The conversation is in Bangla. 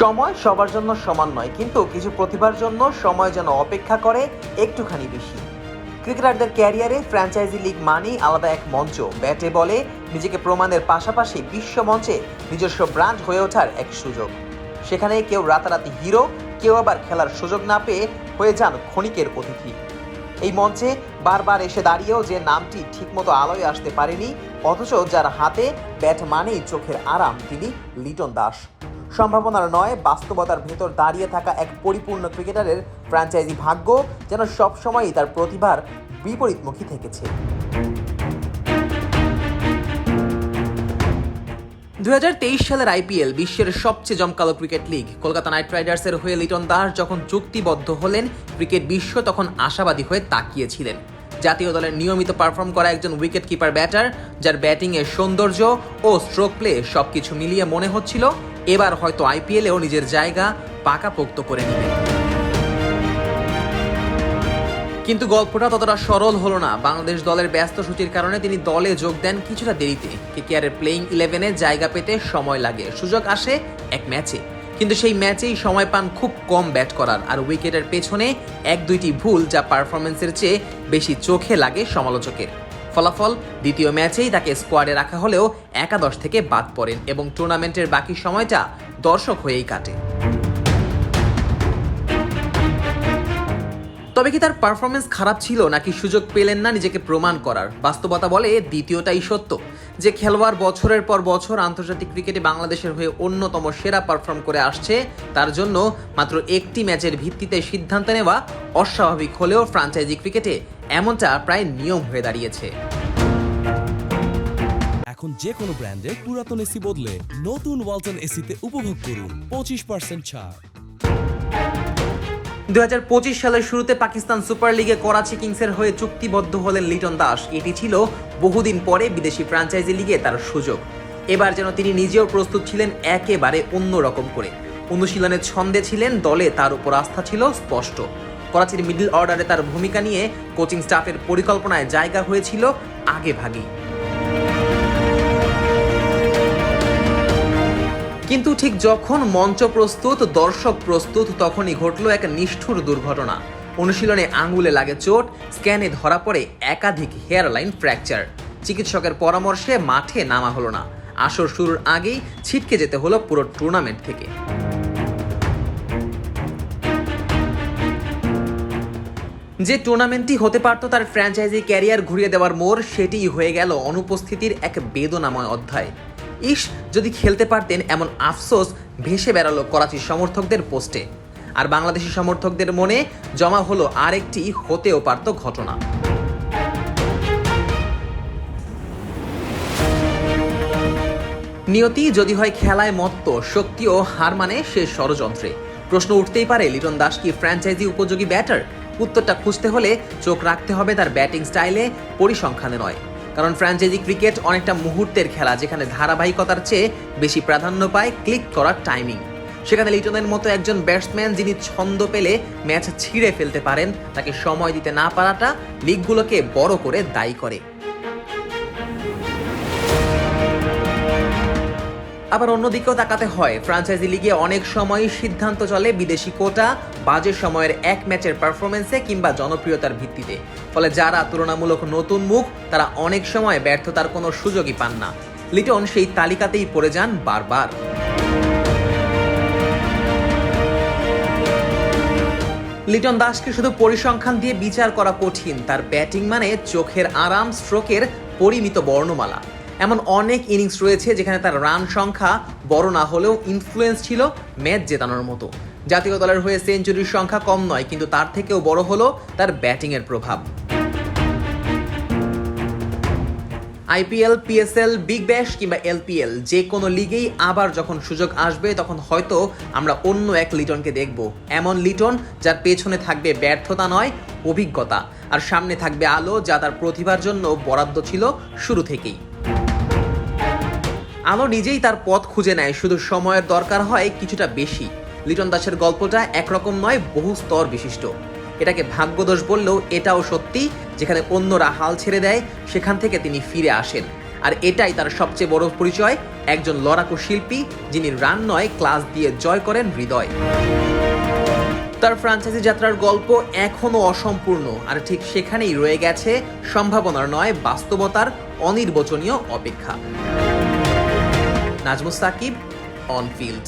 সময় সবার জন্য সমান নয়, কিন্তু কিছু প্রতিভার জন্য সময় যেন অপেক্ষা করে একটুখানি বেশি। ক্রিকেটারদের ক্যারিয়ারে ফ্র্যাঞ্চাইজি লিগ মানেই আলাদা এক মঞ্চ। ব্যাটে, বলে নিজেকে প্রমাণের পাশাপাশি বিশ্ব মঞ্চে নিজস্ব ব্রাঞ্চ হয়ে ওঠার এক সুযোগ। সেখানে কেউ রাতারাতি হিরো, কেউ আবার খেলার সুযোগ না পেয়ে হয়ে যান ক্ষণিকের অতিথি। এই মঞ্চে বারবার এসে দাঁড়িয়েও যে নামটি ঠিকমতো আলোয় আসতে পারেনি, অথচ যার হাতে ব্যাট মানেই চোখের আরাম, তিনি লিটন দাস। সম্ভাবনার নয়, বাস্তবতার ভেতর দাঁড়িয়ে থাকা এক পরিপূর্ণ ক্রিকেটারের ফ্র্যাঞ্চাইজি ভাগ্য যেন সবসময়ই তার প্রতিভার বিপরীতমুখী থেকেছে। দুই হাজার তেইশ সালের আইপিএল বিশ্বের সবচেয়ে জমকালো ক্রিকেট লিগ। কলকাতা নাইট রাইডার্সের হয়ে লিটন দাস যখন চুক্তিবদ্ধ হলেন, ক্রিকেট বিশ্ব তখন আশাবাদী হয়ে তাকিয়েছিলেন। জাতীয় দলের নিয়মিত পারফর্ম করা একজন উইকেট কিপার ব্যাটার, যার ব্যাটিংয়ের সৌন্দর্য ও স্ট্রোক প্লে সবকিছু মিলিয়ে মনে হচ্ছিল এবার হয়তো আইপিএলেও নিজের জায়গা পাকাপোক্ত করে নেবেন কিন্তু গল্পটা ততটা সরল হলো না। বাংলাদেশ দলের ব্যস্ত সূচির কারণে তিনি দলে যোগ দেন কিছুটা দেরিতে। কেকেআরের প্লেইং ইলেভেনে জায়গা পেতে সময় লাগে। সুযোগ আসে এক ম্যাচে। কিন্তু সেই ম্যাচেই সময় পান খুব কম ব্যাট করার। আর উইকেটের পেছনে এক দুইটি ভুল যা পারফরমেন্সের চেয়ে বেশি চোখে লাগে সমালোচকের। ফলাফল দ্বিতীয় ম্যাচেই তাকে স্কোয়াডে রাখা হলেও একাদশ থেকে বাদ পড়েন এবং টুর্নামেন্টের বাকি সময়টা দর্শক হয়েই কাটে। তবে কি তার পারফরমেন্স খারাপ ছিল নাকি সুযোগ পেলেন না নিজেকে প্রমাণ করার? বাস্তবতা বলে দ্বিতীয়টাই সত্য যে খেলোয়াড় বছরের পর বছর আন্তর্জাতিক ক্রিকেটে বাংলাদেশের হয়ে অন্যতম সেরা পারফর্ম করে আসছে, তার জন্য মাত্র একটি ম্যাচের ভিত্তিতে সিদ্ধান্ত নেওয়া অস্বাভাবিক হলেও ফ্রাঞ্চাইজি ক্রিকেটে এমনটা প্রায় নিয়ম হয়ে দাঁড়িয়েছে। এখন যে কোনো ব্র্যান্ডের পুরাতন এসি বদলে নতুন ওয়ালটন এসিতে উপভোগ করুন পঁচিশ পার্সেন্ট ছাড়। দুই হাজার পঁচিশ সালের শুরুতে পাকিস্তান সুপার লিগে করাচি কিংসের হয়ে চুক্তিবদ্ধ হলেন লিটন দাস। এটি ছিল বহুদিন পরে বিদেশি ফ্র্যাঞ্চাইজি লিগে তার সুযোগ। এবার যেন তিনি নিজেও প্রস্তুত ছিলেন একেবারে অন্যরকম করে। অনুশীলনের ছন্দে ছিলেন দলে তার উপর আস্থা ছিল স্পষ্ট। করাচির মিডল অর্ডারে তার ভূমিকা নিয়ে কোচিং স্টাফের পরিকল্পনায় জায়গা হয়েছিল আগে ভাগেই কিন্তু ঠিক যখন মঞ্চ প্রস্তুত, দর্শক প্রস্তুত, তখনই ঘটল এক নিষ্ঠুর দুর্ঘটনা। অনুশীলনে আঙুলে লাগে চোট, স্ক্যানে ধরা পড়ে একাধিক হেয়ারলাইন ফ্র্যাকচার। চিকিৎসকের পরামর্শে মাঠে নামা হলো না। আসর শুরুর আগেই ছিটকে যেতে হলো পুরো টুর্নামেন্ট থেকে। যে টুর্নামেন্টটি হতে পারত তার ফ্র্যাঞ্চাইজি ক্যারিয়ার ঘুরিয়ে দেওয়ার মোড়, সেটিই হয়ে গেল অনুপস্থিতির এক বেদনাময় অধ্যায়। ইস, যদি খেলতে পারতেন এমন আফসোস ভেসে বেড়ালো করাচির সমর্থকদের পোস্টে। আর বাংলাদেশি সমর্থকদের মনে জমা হলো আরেকটি হতেও পারত ঘটনা। নিয়তি যদি হয় খেলায় মত্ত, শক্তিও হার মানে সে ষড়যন্ত্রে। প্রশ্ন উঠতেই পারে লিটন দাস কি ফ্র্যাঞ্চাইজি উপযোগী ব্যাটার উত্তরটা খুঁজতে হলে চোখ রাখতে হবে তার ব্যাটিং স্টাইলে পরিসংখ্যানে নয়। কারণ ফ্র্যাঞ্চাইজি ক্রিকেট অনেকটা মুহূর্তের খেলা যেখানে ধারাবাহিকতার চেয়ে বেশি প্রাধান্য পায় ক্লিক করার টাইমিং। সেখানে লিটনের মতো একজন ব্যাটসম্যান যিনি ছন্দ পেলে ম্যাচ ছিঁড়ে ফেলতে পারেন, তাকে সময় দিতে না পারাটা লিগগুলোকে বড় করে দায়ী করে। আবার অন্যদিকেও তাকাতে হয়। ফ্রাঞ্চাইজি লিগে অনেক সময় সিদ্ধান্ত চলে বিদেশি কোটা, বাজে সময়ের এক ম্যাচের পারফরমেন্সে কিংবা জনপ্রিয়তার ভিত্তিতে। ফলে যারা তুলনামূলক নতুন মুখ, তারা অনেক সময় ব্যর্থতার কোনো সুযোগই পান না। লিটন সেই তালিকাতেই পড়ে যান বারবার। লিটন দাসকে শুধু পরিসংখ্যান দিয়ে বিচার করা কঠিন। তার ব্যাটিং মানে চোখের আরাম, স্ট্রোকের পরিমিত বর্ণমালা। এমন অনেক ইনিংস রয়েছে যেখানে তার রান সংখ্যা বড় না হলেও ইনফ্লুয়েন্স ছিল ম্যাচ জেতানোর মতো। জাতীয় দলের হয়ে সেঞ্চুরির সংখ্যা কম নয়, কিন্তু তার থেকেও বড় হলো তার ব্যাটিংয়ের প্রভাব। আইপিএল পিএসএল বিগ ব্যাশ কিংবা এলপিএল যে কোনো লিগেই আবার যখন সুযোগ আসবে, তখন হয়তো আমরা অন্য এক লিটনকে দেখব। এমন লিটন যার পেছনে থাকবে ব্যর্থতা নয়, অভিজ্ঞতা। আর সামনে থাকবে আলো যা তার প্রতিভার জন্য বরাদ্দ ছিল শুরু থেকেই। আলো নিজেই তার পথ খুঁজে নেয়। শুধু সময়ের দরকার হয় কিছুটা বেশি। লিটন দাসের গল্পটা একরকম নয়, বহু স্তর বিশিষ্ট। এটাকে ভাগ্যদোষ বললেও এটাও সত্যি, যেখানে অন্যরা হাল ছেড়ে দেয়, সেখান থেকে তিনি ফিরে আসেন। আর এটাই তার সবচেয়ে বড় পরিচয়, একজন লড়াকু শিল্পী, যিনি রান নয়, ক্লাস দিয়ে জয় করেন হৃদয়। তার ফ্রাঞ্চাইজি যাত্রার গল্প এখনও অসম্পূর্ণ, আর ঠিক সেখানেই রয়ে গেছে সম্ভাবনার নয়, বাস্তবতার অনির্বচনীয় অপেক্ষা। Najmus Shakib on field